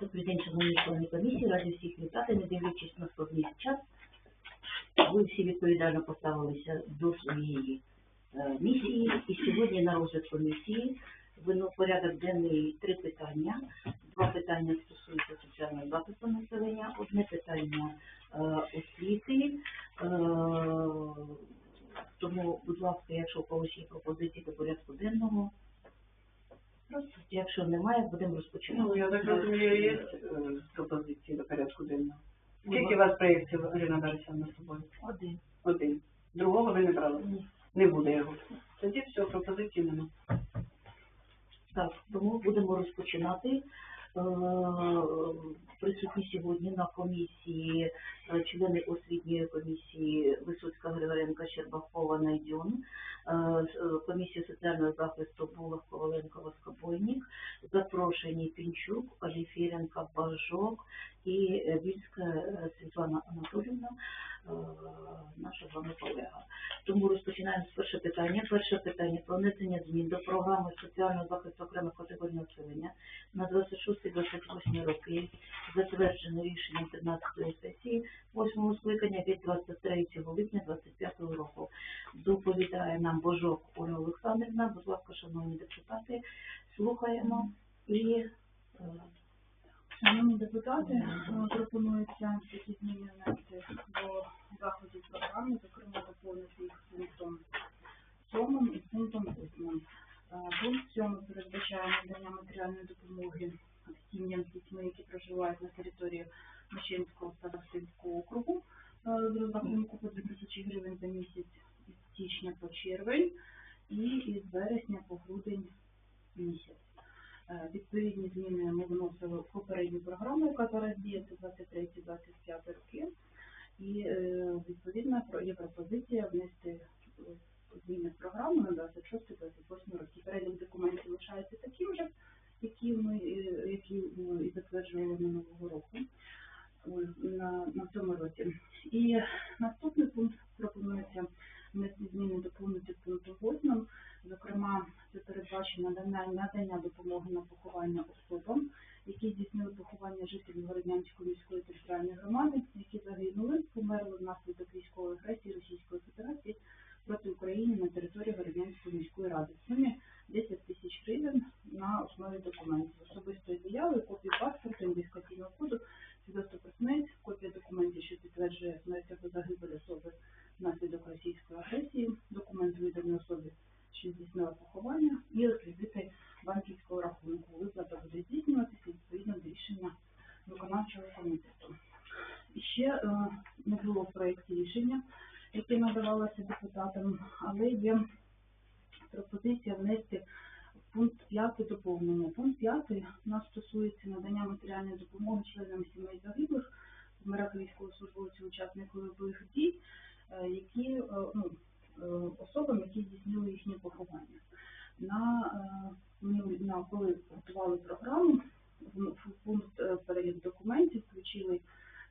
Добрий день, шановні члени комісії, раді всіх вітати, не дивлячись на складний час. Ви всі відповідально поставилися до своєї е, місії. І сьогодні на розгляд комісії вино порядок денний три питання. Два питання стосуються соціального захисту населення, одне питання е, освіти. Е, тому, будь ласка, якщо у когось є пропозиції до порядку якщо немає, будемо розпочинати. Ну, я так розумію, є е, пропозиції до порядку денного. Скільки у вас проєктів, Ірина Борисівна, з собою? Один. Один. Другого ви не брали? Ні. Не буде його. Тоді все, пропозицій нема. Так, тому будемо розпочинати. Е, Присутні сьогодні на комісії е, члени освітньої комісії Висоцька Григоренка Щербакова Найдюн, е, комісія соціального захисту Булах Коваленко Воскобойник, запрошені Пінчук, Оліфіренка Бажок і Вільська е, Світлана Анатолівна, е, наша з вами колега. Тому розпочинаємо з першого питання. Перше питання про внесення змін до програми соціального захисту окремих категорій населення на 26-28 роки, затверджене рішенням 15-ї сесії 8 скликання від 23 липня 25 року. Доповідає нам Божок Оля Олександрівна. Будь ласка, шановні депутати, слухаємо і е, Шановні депутати, е, пропонується такі зміни внести до заходів програми, зокрема доповнити їх пунктом 7 і пунктом 8. Е, Пункт 7 передбачає надання матеріальної допомоги сім'ям з дітьми, які проживають на території Мещенського та округу з розрахунку по 2 тисячі гривень за місяць січня по червень і із вересня по грудень місяць. Е, Відповідні зміни ми вносили в попередню програму, яка зараз діється 23-25 роки. І е, відповідно про- є пропозиція внести е, зміни в програму на 26-28 роки. Перелік документів лишається таким же, які ми е, які ми і затверджували минулого року ой, на, на цьому році. І наступний пункт пропонується внести зміни доповнити пункту 8. Зокрема, це передбачено надання, допомоги на поховання особам, які здійснили поховання жителів Городнянської міської територіальної громади, які загинули, померли внаслідок військової агресії Російської Федерації проти України на території Городнянської міської ради. В сумі 10 тисяч гривень на основі документів. Особистої заяви, копії паспорту, ідентифікаційного коду, свідоцтво про смерть, копія документів, що підтверджує смерть або загибель особи внаслідок російської агресії, документ виданий особі що здійснила поховання, і реквізити банківського рахунку. Виплата буде здійснюватися відповідно до рішення виконавчого комітету. І ще е, не було в проєкті рішення, яке надавалося депутатам, але є пропозиція внести пункт 5 доповнення. Пункт 5 у нас стосується надання матеріальної допомоги членам сімей загиблих в мирах військовослужбовців, учасників бойових дій, е, які е, ну, е, особам, які здійснили їхнє поховання. На, е, ми на коли готували програму, в в пункт е, перелік документів включили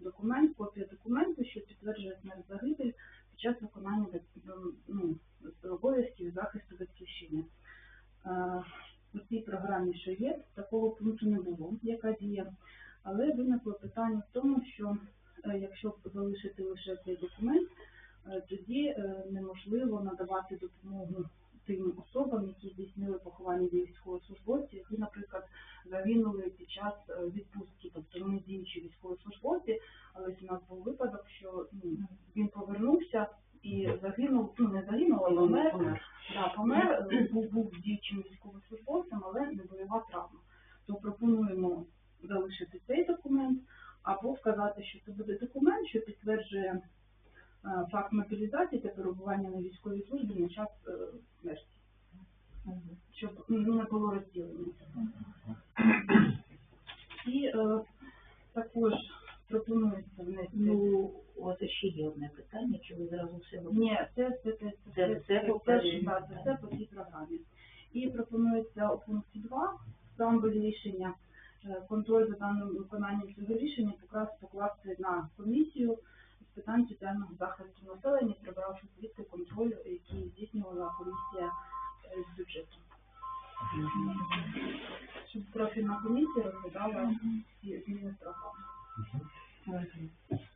документ, копія документу, що підтверджує смерть загибель під час виконання бат- ну, обов'язків захисту батьківщини. Е, У цій програмі, що є, такого пункту не було, яка діє. Але виникло питання в тому, що е, якщо залишити лише цей документ, е, тоді е, неможливо надавати допомогу тим особам, які здійснили поховання військовослужбовців, які, наприклад, загинули під час відпустки, тобто вони діючі військовослужбовці, але у нас був випадок, що ну, він повернувся і загинув, ну не загинув, а помер, Помер. да, помер, був, був діючим військовослужбовцем, але не бойова травма. То пропонуємо залишити цей документ або вказати, що це буде документ, що підтверджує е, факт мобілізації та перебування на військовій службі на час е, смерті, щоб ну, не було розділення. І е, також пропонується внести. ну, вас ще є одне питання, чи ви зразу все робите? Ні, це, це, це, Це все по це, першій. це все по цій програмі. І пропонується у пункті 2 в преамбулі рішення контроль за даним виконанням цього рішення якраз покласти на комісію з питань соціального захисту населення, прибравши звідти контроль, який здійснювала комісія е, з бюджету. Щоб профільна комісія розглядала ці зміни в програму.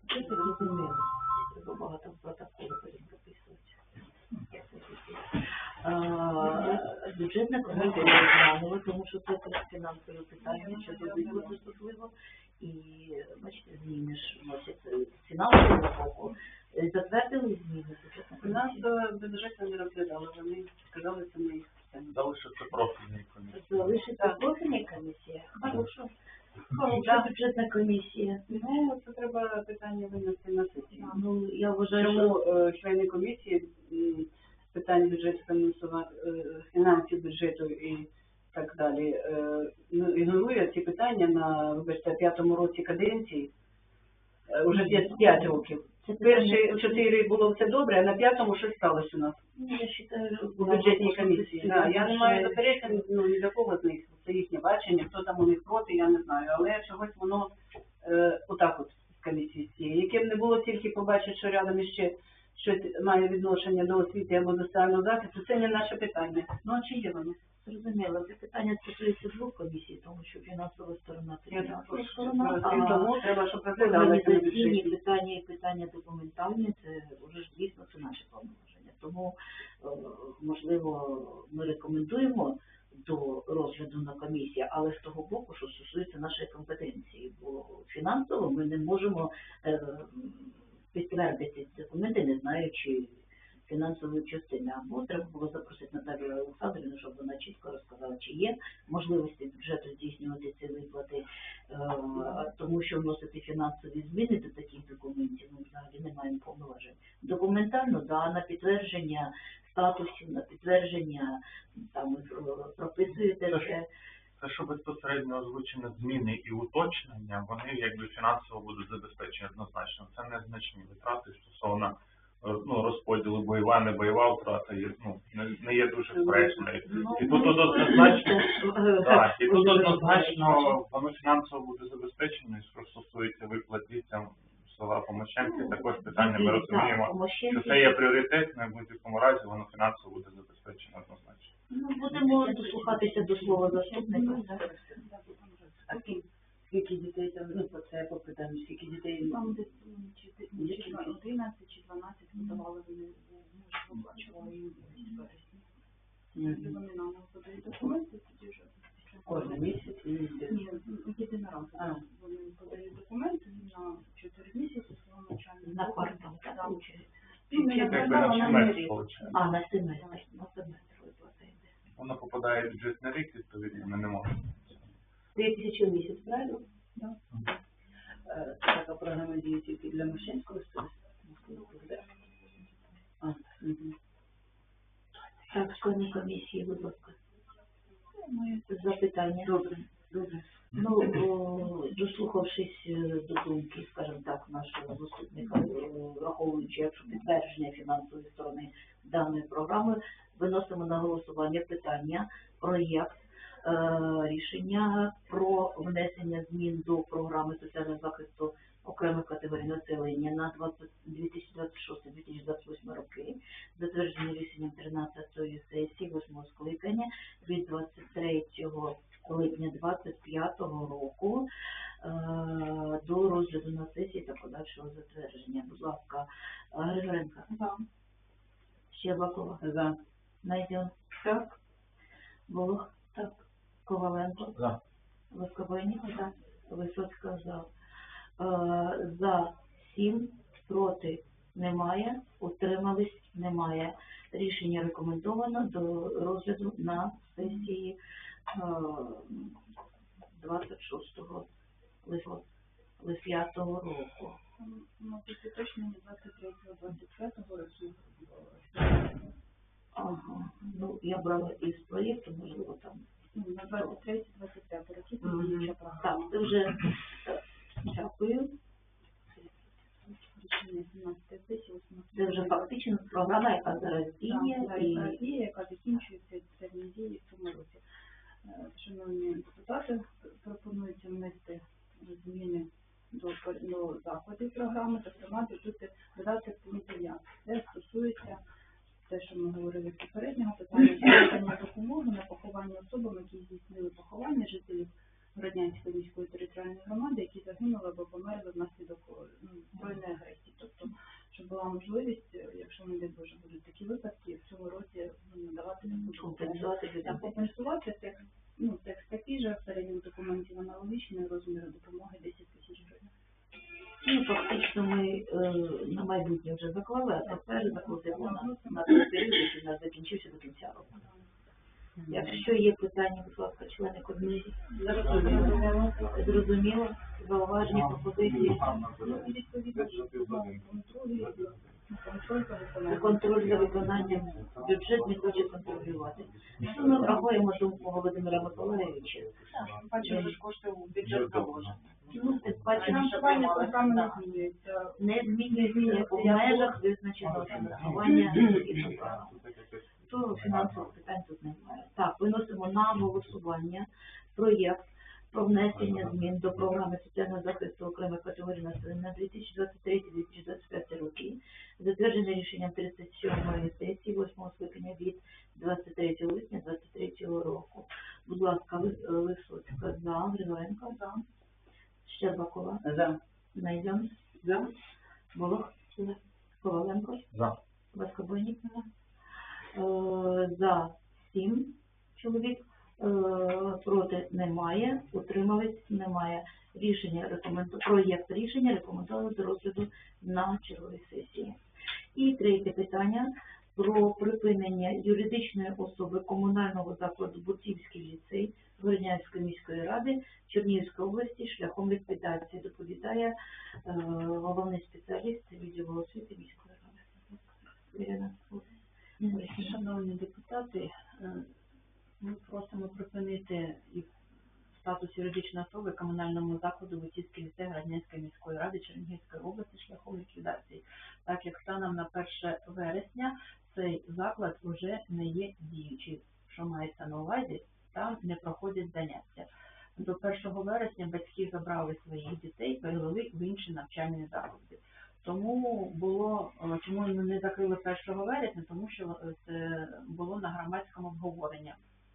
Це зрозуміло. Треба багато в Бюджетна комісія розглянула, тому що це фінансове питання, що туди дуже важливо. І, бачите, зміни ж вносяться з фінансового боку. Е, Затвердили зміни бюджетна У нас комісія? е, не розглядали, вони сказали, це не їх питання. Це профільний комісія. Залишиться профільна комісія? Хорошо. Хороша бюджетна комісія. Ну, це треба питання винести на сесію. Ну, я вважаю, що Чому е, члени комісії м, з питань бюджету фінансова, е, фінансів бюджету і так далі е, ну, ігнорують ці питання на вибачте, п'ятому році каденції? Е, Уже 5 років. це Перші чотири було все добре, а на п'ятому щось сталося у нас Ну, я вважаю, у бюджетній комісії. Да, я не маю заперечень ну, ні до кого з них. Це їхнє бачення, хто там у них проти, я не знаю. Але чогось воно е, отак от з комісії цієї. Яким не було тільки побачити, що рядом іще щось має відношення до освіти або до соціального захисту, це не наше питання. Ну а чи є воно? Зрозуміло, це питання стосується двох комісій, тому що фінансова сторона фінансова сторона, а тому треба, щоб організаційні питання і питання документальні, це вже ж дійсно це наші повноваження. Тому, е, можливо, ми рекомендуємо до розгляду на комісії, але з того боку, що стосується нашої компетенції, бо фінансово ми не можемо е, підтвердити документи, не знаючи фінансової частини. Або треба було запросити Наталію Олександрівну, щоб вона чітко розказала, чи є можливості бюджету здійснювати ці виплати, е, тому що вносити фінансові зміни до таких документів ми взагалі не маємо повноважень. Документально, да, на підтвердження статусів, на підтвердження там е, прописуєте Це це. Що безпосередньо озвучені зміни і уточнення, вони якби фінансово будуть забезпечені однозначно. Це незначні витрати стосовно ну, розподілу бойова, не бойова втрата є, ну, не, не є дуже впрежною. Ну, І тут ну, однозначно, так, і тут однозначно воно фінансово буде забезпечено, і що стосується виплат дітям села Помощенки, також питання ми розуміємо, що це є пріоритетне, в будь-якому разі воно фінансово буде забезпечено однозначно. Ну, будемо дослухатися до слова заступника. Скільки, дітей там, ну, по це по питанню, скільки дітей? Там десь м, чи ти- чи 11 чи 12 подавали вони, ну, ж їм в вересні. Якщо Мгм. вони нам подають документи, тоді вже Кожен місяць і місяць. Ні, єдиноразово. А. Вони подають документи на 4 місяці свого навчання. На квартал, так, Так. виходить? Ну, не на Якби квартал, на а на семестр рік. виходить. А, на семестр, на семестр виплата йде. Воно попадає в бюджетний рік, відповідно, ми не можемо. Дві тисячі в місяць, правильно? Е, Така програма діє тільки для А, мгм. Так, члени комісії, будь ласка. Ми Запитання. Добре, добре. Ну, о, дослухавшись е, до думки, скажімо так, нашого заступника, е, враховуючи, якщо підтвердження фінансової сторони даної програми, виносимо на голосування питання, проєкт рішення про внесення змін до програми соціального захисту окремих категорій населення на 20 2026-2028 роки, затверджені рішенням 13-ї сесії 8 скликання від 23 липня 25 року е, до розгляду на сесії та подальшого затвердження. Будь ласка, е, Григоренко, за. Щербакова, За. Найден, так, Волох, Коваленко, За. Воскобойник, так, Висоцька, за. Е, За сім, проти немає, утримались немає. Рішення рекомендовано до розгляду на сесії е, 26 листопада 25 року. Ну, після уточнення 23-25 років. Ага. Ну, я брала із проєкту, можливо, там. На 23-25 років це Мгм. діюча Так, вже дякую. Рішення 17 сесії 8 Це вже фактично програма, яка зараз діє Так, і яка закінчується термін дії в цьому році. Е, Шановні депутати, пропонується внести зміни до, до закладів програми, зокрема додати пункт 5, де стосується те, що ми говорили з попереднього питання, допомоги на поховання особам, які здійснили поховання є питання, будь ласка, члени комісії, Зрозуміло. зрозуміло, зауваження, пропозиції, контроль, за виконанням. бюджет не хоче контролювати. Ну, ми врахуємо думку Володимира Миколаєвича. Бачимо, що ж кошти у бюджет заложені. Ну, це бачимо, що Фінансування програми не змінюється. не змінюється у межах визначеного фінансування і програми. То фінансових питань тут немає. На голосування проєкт про внесення змін до програми соціального захисту окремих категорій населення на 2023-2025 роки, затверджене рішенням 37-ї сесії 8 скликання від 23 липня 2023 року. Будь ласка, е, за, Григоренко. За, Щербакова, За. Найден, За. Волох, Коваленко, За. Васкобойник, Е, за. Сім чоловік, е, проти немає, утримались немає. Рішення проєкт рішення рекомендували до розгляду на черговій сесії. І третє питання про припинення юридичної особи комунального закладу Бутівський ліцей Городнянської міської ради Чернігівської області шляхом ліквідації доповідає е, головний спеціаліст відділу освіти міської ради. Шановні депутати, е, ми просимо припинити і статус юридичної особи комунальному закладу Витівський ліцей Граднянської міської ради Чернігівської області шляхом ліквідації, так як станом на 1 вересня цей заклад вже не є діючий, що мається на увазі, там не проходять заняття. До 1 вересня батьки забрали своїх дітей, перевели в інші навчальні заклади. Тому було е, чому не закрили 1 вересня, тому що е, це було на громадському обговоренні.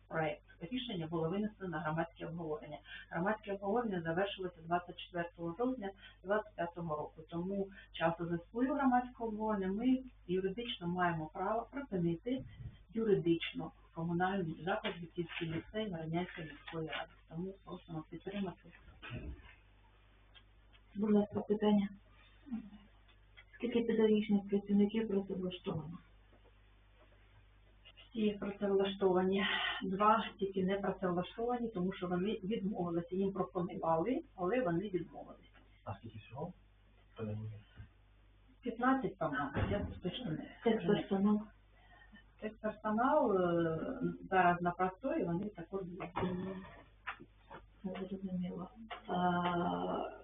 Проект рішення було винесено на громадське обговорення. Громадське обговорення завершилося 24 жовтня 2025 року. Тому часу заспою громадського обговорення ми юридично маємо право припинити юридично комунальний заклад Вітівський ліцей Маранянської міської ради. Тому просимо підтримати. Будь ласка, питання. Скільки педагогічних працівників працевлаштовано? Всі працевлаштовані, два тільки не працевлаштовані, тому що вони відмовилися. Їм пропонували, але вони відмовилися. А скільки всього? 15, по-моєму, я точно не Тех персонал. Техперсонал е, зараз на простої, вони також є. Зрозуміло.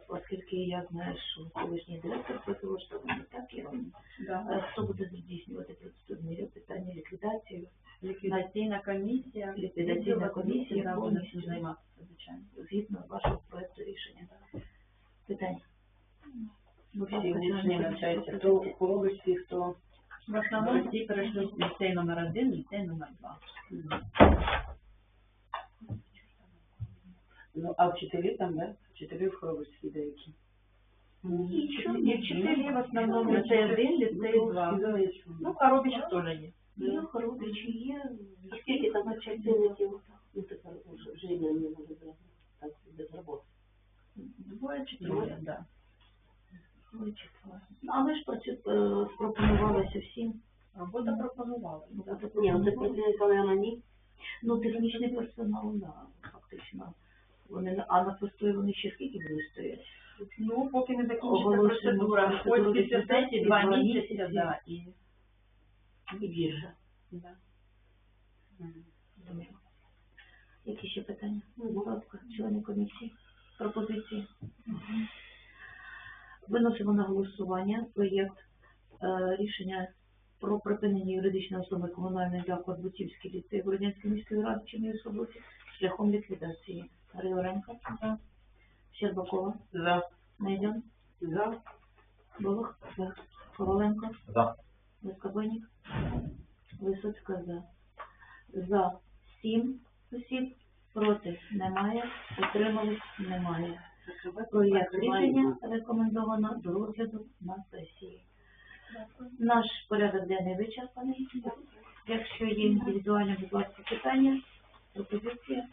Оскільки я знаю, що колишній директор працевлаштований, так і він. Да. А хто буде здійснювати процедурні питання ліквідації Ліквідаційна комісія, Ліквідаційна комісія повністю. займатися, звичайно. згідно вашого проекту рішення? Питання. Будь Всі учні навчаються, хто в Колобівській, хто в основному всі перейшли в ліцей номер один, ліцей номер два. Ну, а вчителі там, да? Вчителі в Хоробівській деякі. Нічого. І вчителі в основному ліцей один, ліцей два. Ну, Хоробіч теж є. Є Хородичі, є. Скільки там навчальників? Ну, тепер вже не може так без роботи. Двоє чи троє, да. Ну, А ми ж працю- е, пропонувалися всім. Робота пропонувала. Ні, ну це пропонувала. ні. Ну, технічний персонал, да, фактично. Вони, а на постої вони ще скільки будуть стояти? Ну, поки не закінчиться процедура, процедуру хоч після сесії два місяці, да, і... І більше. Да. Зрозуміло. Які ще питання? Ну, будь ласка, члени комісії, пропозиції. Виносимо на голосування проєкт е, рішення про припинення юридичної особи комунальний заклад Бутівський ліцей Городянської міської ради Чернігівської області шляхом ліквідації. Григоренко, Щербакова, За. Найден, За. Болох, за. Коваленко, За. Вискобойник, Висоцька за. За сім осіб, проти немає, утримались немає. Проєкт рішення рекомендовано до розгляду на сесії. Наш порядок денний вичерпаний. Якщо є індивідуальні, будь ласка, питання, пропозиція,